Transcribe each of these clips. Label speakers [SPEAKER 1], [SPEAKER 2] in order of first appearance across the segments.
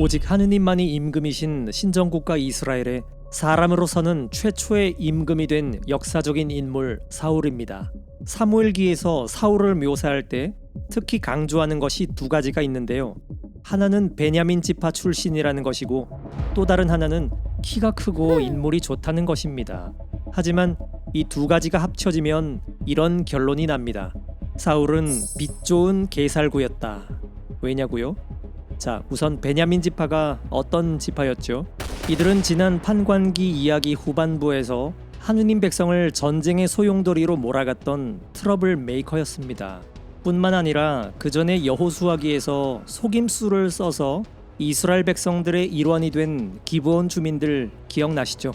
[SPEAKER 1] 오직 하느님만이 임금이신 신정국가 이스라엘의 사람으로서는 최초의 임금이 된 역사적인 인물 사울입니다. 사무엘기에서 사울을 묘사할 때 특히 강조하는 것이 두 가지가 있는데요. 하나는 베냐민 지파 출신이라는 것이고 또 다른 하나는 키가 크고 인물이 좋다는 것입니다. 하지만 이 두 가지가 합쳐지면 이런 결론이 납니다. 사울은 빛 좋은 개살구였다. 왜냐고요? 자, 우선 베냐민 지파가 어떤 지파였죠? 이들은 지난 판관기 이야기 후반부에서 하느님 백성을 전쟁의 소용돌이로 몰아갔던 트러블 메이커였습니다. 뿐만 아니라 그 전에 여호수아기에서 속임수를 써서 이스라엘 백성들의 일원이 된 기브온 주민들 기억나시죠?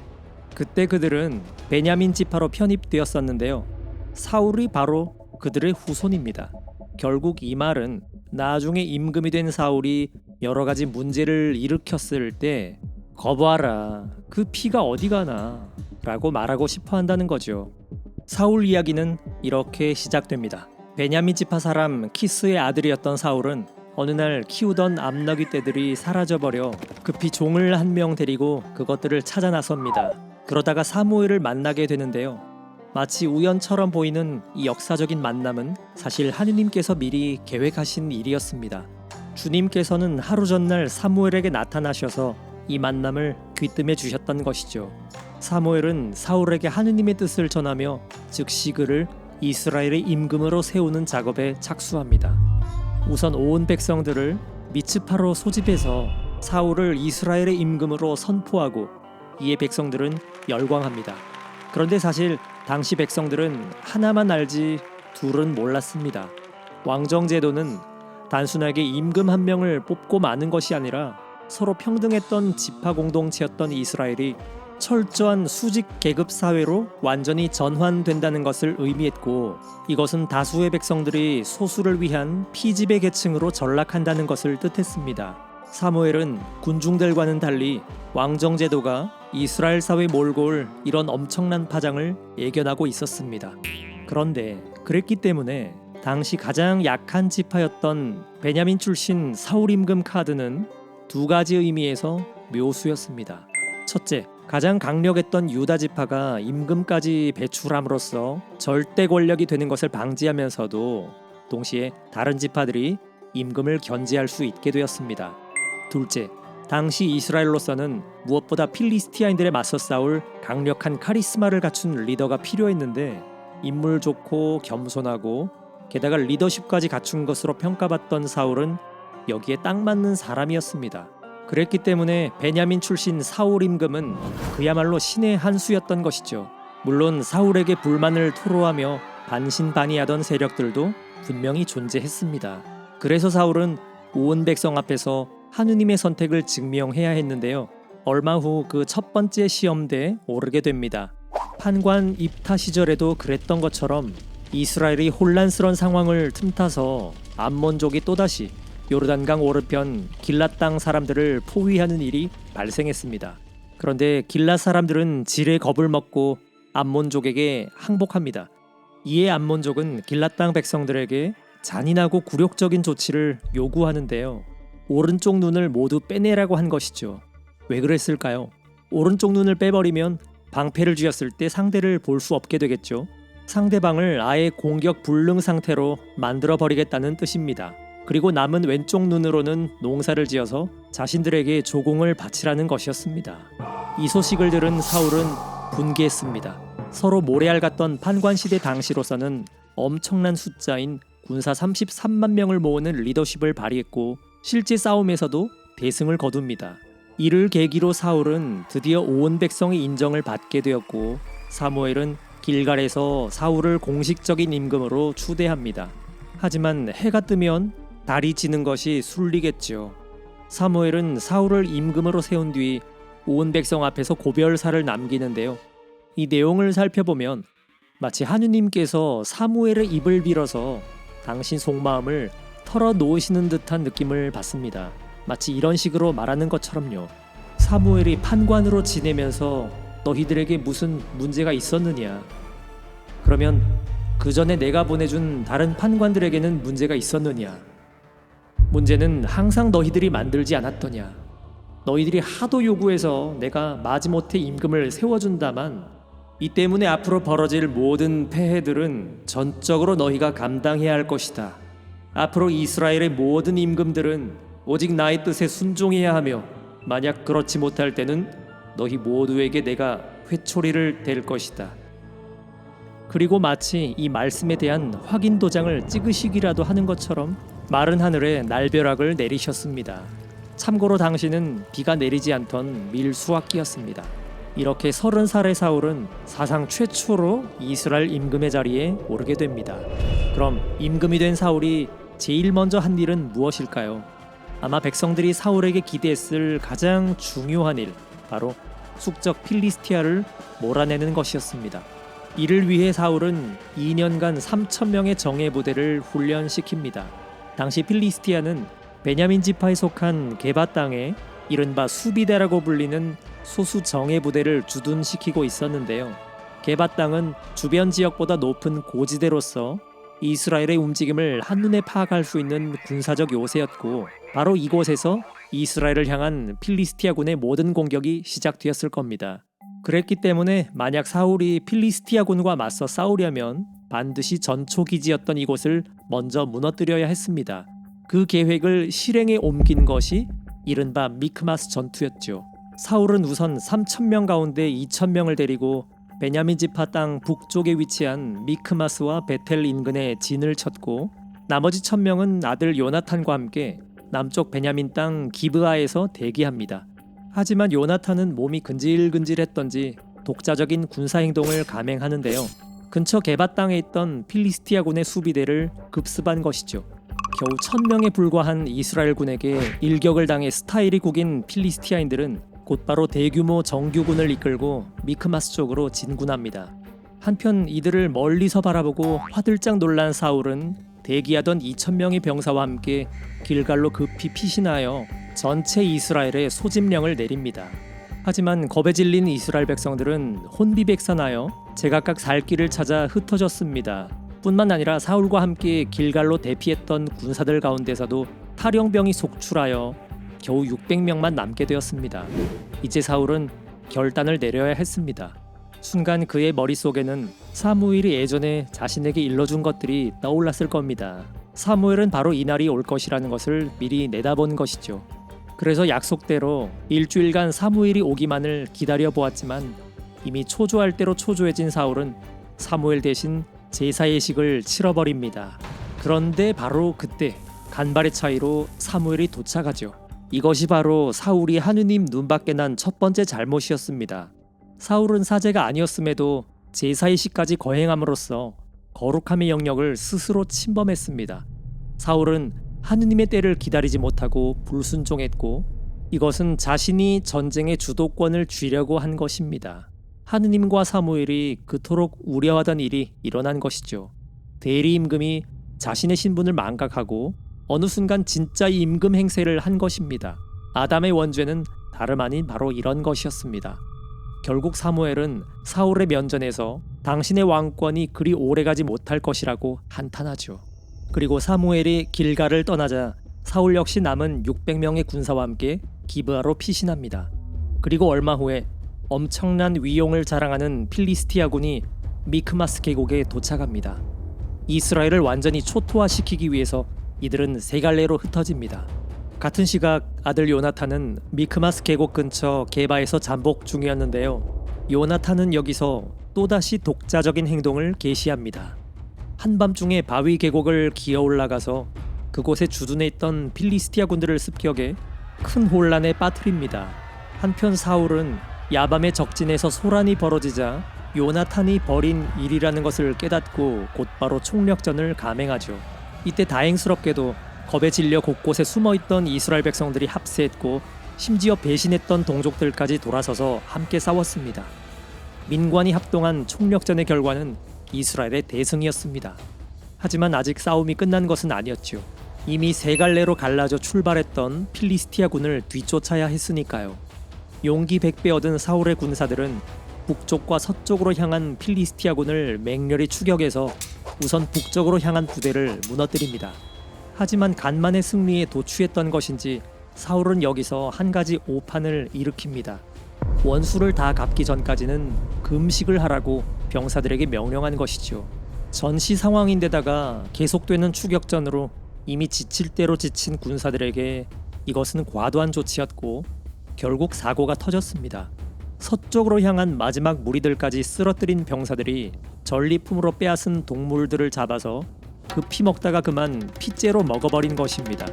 [SPEAKER 1] 그때 그들은 베냐민 지파로 편입되었었는데요. 사울이 바로 그들의 후손입니다. 결국 이 말은 나중에 임금이 된 사울이 여러 가지 문제를 일으켰을 때 거부하라. 그 피가 어디 가나? 라고 말하고 싶어 한다는 거죠. 사울 이야기는 이렇게 시작됩니다. 베냐민 지파 사람 키스의 아들이었던 사울은 어느 날 키우던 암나귀 떼들이 사라져버려 급히 종을 한 명 데리고 그것들을 찾아 나섭니다. 그러다가 사무엘을 만나게 되는데요. 마치 우연처럼 보이는 이 역사적인 만남은 사실 하느님께서 미리 계획하신 일이었습니다. 주님께서는 하루 전날 사무엘에게 나타나셔서 이 만남을 귀뜸해 주셨던 것이죠. 사무엘은 사울에게 하느님의 뜻을 전하며 즉시 그를 이스라엘의 임금으로 세우는 작업에 착수합니다. 우선 온 백성들을 미츠파로 소집해서 사울을 이스라엘의 임금으로 선포하고 이에 백성들은 열광합니다. 그런데 사실 당시 백성들은 하나만 알지 둘은 몰랐습니다. 왕정 제도는 단순하게 임금 한 명을 뽑고 마는 것이 아니라 서로 평등했던 지파 공동체였던 이스라엘이 철저한 수직 계급 사회로 완전히 전환된다는 것을 의미했고 이것은 다수의 백성들이 소수를 위한 피지배 계층으로 전락한다는 것을 뜻했습니다. 사무엘은 군중들과는 달리 왕정 제도가 이스라엘 사회 몰고 올 이런 엄청난 파장을 예견하고 있었습니다. 그런데 그랬기 때문에 당시 가장 약한 지파였던 베냐민 출신 사울 임금 카드는 두 가지 의미에서 묘수였습니다. 첫째, 가장 강력했던 유다 지파가 임금까지 배출함으로써 절대 권력이 되는 것을 방지하면서도 동시에 다른 지파들이 임금을 견제할 수 있게 되었습니다. 둘째, 당시 이스라엘로서는 무엇보다 필리스티아인들에 맞서 싸울 강력한 카리스마를 갖춘 리더가 필요했는데 인물 좋고 겸손하고 게다가 리더십까지 갖춘 것으로 평가받던 사울은 여기에 딱 맞는 사람이었습니다. 그랬기 때문에 베냐민 출신 사울 임금은 그야말로 신의 한 수였던 것이죠. 물론 사울에게 불만을 토로하며 반신반의하던 세력들도 분명히 존재했습니다. 그래서 사울은 온 백성 앞에서 하느님의 선택을 증명해야 했는데요. 얼마 후 그 첫 번째 시험대에 오르게 됩니다. 판관 입타 시절에도 그랬던 것처럼 이스라엘이 혼란스러운 상황을 틈타서 암몬족이 또다시 요르단강 오른편 길랏 땅 사람들을 포위하는 일이 발생했습니다. 그런데 길랏 사람들은 질의 겁을 먹고 암몬족에게 항복합니다. 이에 암몬족은 길랏 땅 백성들에게 잔인하고 굴욕적인 조치를 요구하는데요. 오른쪽 눈을 모두 빼내라고 한 것이죠. 왜 그랬을까요? 오른쪽 눈을 빼버리면 방패를 쥐었을 때 상대를 볼 수 없게 되겠죠. 상대방을 아예 공격 불능 상태로 만들어 버리겠다는 뜻입니다. 그리고 남은 왼쪽 눈으로는 농사를 지어서 자신들에게 조공을 바치라는 것이었습니다. 이 소식을 들은 사울은 분개했습니다. 서로 모래알 같던 판관 시대 당시로서는 엄청난 숫자인 군사 33만 명을 모으는 리더십을 발휘했고 실제 싸움에서도 대승을 거둡니다. 이를 계기로 사울은 드디어 온 백성의 인정을 받게 되었고 사무엘은 길갈에서 사울을 공식적인 임금으로 추대합니다. 하지만 해가 뜨면 달이 지는 것이 순리겠지요. 사무엘은 사울을 임금으로 세운 뒤 온 백성 앞에서 고별사를 남기는데요. 이 내용을 살펴보면 마치 하느님께서 사무엘의 입을 빌어서 당신 속마음을 털어 놓으시는 듯한 느낌을 받습니다. 마치 이런 식으로 말하는 것처럼요. 사무엘이 판관으로 지내면서 너희들에게 무슨 문제가 있었느냐? 그러면 그 전에 내가 보내준 다른 판관들에게는 문제가 있었느냐? 문제는 항상 너희들이 만들지 않았더냐. 너희들이 하도 요구해서 내가 마지못해 임금을 세워준다만 이 때문에 앞으로 벌어질 모든 폐해들은 전적으로 너희가 감당해야 할 것이다. 앞으로 이스라엘의 모든 임금들은 오직 나의 뜻에 순종해야 하며 만약 그렇지 못할 때는 너희 모두에게 내가 회초리를 댈 것이다. 그리고 마치 이 말씀에 대한 확인 도장을 찍으시기라도 하는 것처럼 마른 하늘에 날벼락을 내리셨습니다. 참고로 당시는 비가 내리지 않던 밀수학기였습니다. 이렇게 서른 살의 사울은 사상 최초로 이스라엘 임금의 자리에 오르게 됩니다. 그럼 임금이 된 사울이 제일 먼저 한 일은 무엇일까요? 아마 백성들이 사울에게 기대했을 가장 중요한 일, 바로 숙적 필리스티아를 몰아내는 것이었습니다. 이를 위해 사울은 2년간 3천 명의 정예 부대를 훈련시킵니다. 당시 필리스티아는 베냐민 지파에 속한 게바 땅에 이른바 수비대라고 불리는 소수 정예 부대를 주둔시키고 있었는데요. 게바 땅은 주변 지역보다 높은 고지대로서 이스라엘의 움직임을 한눈에 파악할 수 있는 군사적 요새였고 바로 이곳에서 이스라엘을 향한 필리스티아군의 모든 공격이 시작되었을 겁니다. 그랬기 때문에 만약 사울이 필리스티아군과 맞서 싸우려면 반드시 전초 기지였던 이곳을 먼저 무너뜨려야 했습니다. 그 계획을 실행에 옮긴 것이 이른바 미크마스 전투였죠. 사울은 우선 3천 명 가운데 2천 명을 데리고 베냐민 지파 땅 북쪽에 위치한 미크마스와 베텔 인근에 진을 쳤고 나머지 천 명은 아들 요나탄과 함께 남쪽 베냐민 땅 기브아에서 대기합니다. 하지만 요나탄은 몸이 근질근질했던지 독자적인 군사 행동을 감행하는데요. 근처 게바 땅에 있던 필리스티아군의 수비대를 급습한 것이죠. 겨우 천 명에 불과한 이스라엘 군에게 일격을 당해 스타일이 구긴 필리스티아인들은 곧바로 대규모 정규군을 이끌고 미크마스 쪽으로 진군합니다. 한편 이들을 멀리서 바라보고 화들짝 놀란 사울은 대기하던 2천 명의 병사와 함께 길갈로 급히 피신하여 전체 이스라엘에 소집령을 내립니다. 하지만 겁에 질린 이스라엘 백성들은 혼비백산하여 제각각 살 길을 찾아 흩어졌습니다. 뿐만 아니라 사울과 함께 길갈로 대피했던 군사들 가운데서도 탈영병이 속출하여 겨우 600명만 남게 되었습니다. 이제 사울은 결단을 내려야 했습니다. 순간 그의 머릿속에는 사무엘이 예전에 자신에게 일러준 것들이 떠올랐을 겁니다. 사무엘은 바로 이날이 올 것이라는 것을 미리 내다본 것이죠. 그래서 약속대로 일주일간 사무엘이 오기만을 기다려 보았지만 이미 초조할 대로 초조해진 사울은 사무엘 대신 제사 예식을 치러버립니다. 그런데 바로 그때 간발의 차이로 사무엘이 도착하죠. 이것이 바로 사울이 하느님 눈밖에 난 첫 번째 잘못이었습니다. 사울은 사제가 아니었음에도 제사의식까지 거행함으로써 거룩함의 영역을 스스로 침범했습니다. 사울은 하느님의 때를 기다리지 못하고 불순종했고 이것은 자신이 전쟁의 주도권을 쥐려고 한 것입니다. 하느님과 사무엘이 그토록 우려하던 일이 일어난 것이죠. 대리 임금이 자신의 신분을 망각하고 어느 순간 진짜 임금 행세를 한 것입니다. 아담의 원죄는 다름 아닌 바로 이런 것이었습니다. 결국 사무엘은 사울의 면전에서 당신의 왕권이 그리 오래가지 못할 것이라고 한탄하죠. 그리고 사무엘이 길가를 떠나자 사울 역시 남은 600명의 군사와 함께 기브아로 피신합니다. 그리고 얼마 후에 엄청난 위용을 자랑하는 필리스티아군이 미크마스 계곡에 도착합니다. 이스라엘을 완전히 초토화시키기 위해서 이들은 세 갈래로 흩어집니다. 같은 시각 아들 요나탄은 미크마스 계곡 근처 게바에서 잠복 중이었는데요. 요나탄은 여기서 또다시 독자적인 행동을 개시합니다. 한밤중에 바위 계곡을 기어 올라가서 그곳에 주둔해 있던 필리스티아 군들을 습격해 큰 혼란에 빠뜨립니다. 한편 사울은 야밤의 적진에서 소란이 벌어지자 요나탄이 벌인 일이라는 것을 깨닫고 곧바로 총력전을 감행하죠. 이때 다행스럽게도 겁에 질려 곳곳에 숨어 있던 이스라엘 백성들이 합세했고 심지어 배신했던 동족들까지 돌아서서 함께 싸웠습니다. 민관이 합동한 총력전의 결과는 이스라엘의 대승이었습니다. 하지만 아직 싸움이 끝난 것은 아니었죠. 이미 세 갈래로 갈라져 출발했던 필리스티아 군을 뒤쫓아야 했으니까요. 용기 백배 얻은 사울의 군사들은 북쪽과 서쪽으로 향한 필리스티아 군을 맹렬히 추격해서 우선 북쪽으로 향한 부대를 무너뜨립니다. 하지만 간만의 승리에 도취했던 것인지 사울은 여기서 한 가지 오판을 일으킵니다. 원수를 다 갚기 전까지는 금식을 하라고 병사들에게 명령한 것이죠. 전시 상황인데다가 계속되는 추격전으로 이미 지칠 대로 지친 군사들에게 이것은 과도한 조치였고 결국 사고가 터졌습니다. 서쪽으로 향한 마지막 무리들까지 쓰러뜨린 병사들이 전리품으로 빼앗은 동물들을 잡아서 급히 먹다가 그만 피째로 먹어버린 것입니다.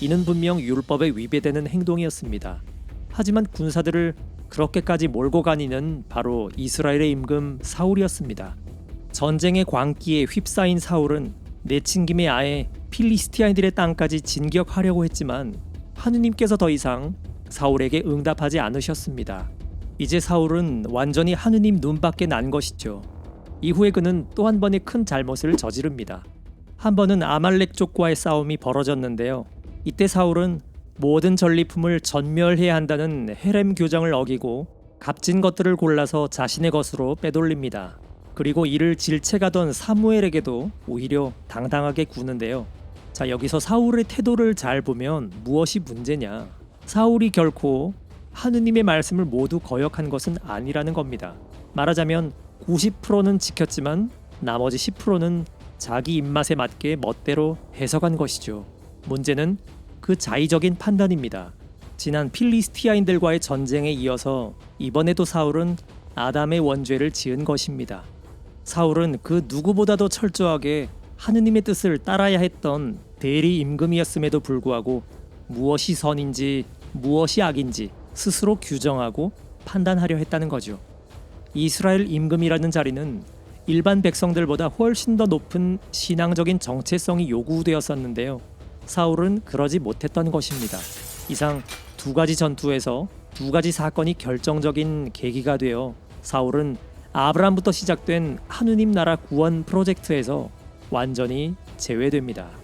[SPEAKER 1] 이는 분명 율법에 위배되는 행동이었습니다. 하지만 군사들을 그렇게까지 몰고 가니는 바로 이스라엘의 임금 사울이었습니다. 전쟁의 광기에 휩싸인 사울은 내친 김에 아예 필리스티아인들의 땅까지 진격하려고 했지만 하느님께서 더 이상 사울에게 응답하지 않으셨습니다. 이제 사울은 완전히 하느님 눈밖에 난 것이죠. 이후에 그는 또 한 번의 큰 잘못을 저지릅니다. 한 번은 아말렉 족과의 싸움이 벌어졌는데요. 이때 사울은 모든 전리품을 전멸해야 한다는 헤렘 규정을 어기고 값진 것들을 골라서 자신의 것으로 빼돌립니다. 그리고 이를 질책하던 사무엘에게도 오히려 당당하게 구는데요. 자 여기서 사울의 태도를 잘 보면 무엇이 문제냐? 사울이 결코 하느님의 말씀을 모두 거역한 것은 아니라는 겁니다. 말하자면 90%는 지켰지만 나머지 10%는 자기 입맛에 맞게 멋대로 해석한 것이죠. 문제는 그 자의적인 판단입니다. 지난 필리스티아인들과의 전쟁에 이어서 이번에도 사울은 아담의 원죄를 지은 것입니다. 사울은 그 누구보다도 철저하게 하느님의 뜻을 따라야 했던 대리 임금이었음에도 불구하고 무엇이 선인지 무엇이 악인지 스스로 규정하고 판단하려 했다는 거죠. 이스라엘 임금이라는 자리는 일반 백성들보다 훨씬 더 높은 신앙적인 정체성이 요구되었었는데요. 사울은 그러지 못했던 것입니다. 이상 두 가지 전투에서 두 가지 사건이 결정적인 계기가 되어 사울은 아브라함부터 시작된 하느님 나라 구원 프로젝트에서 완전히 제외됩니다.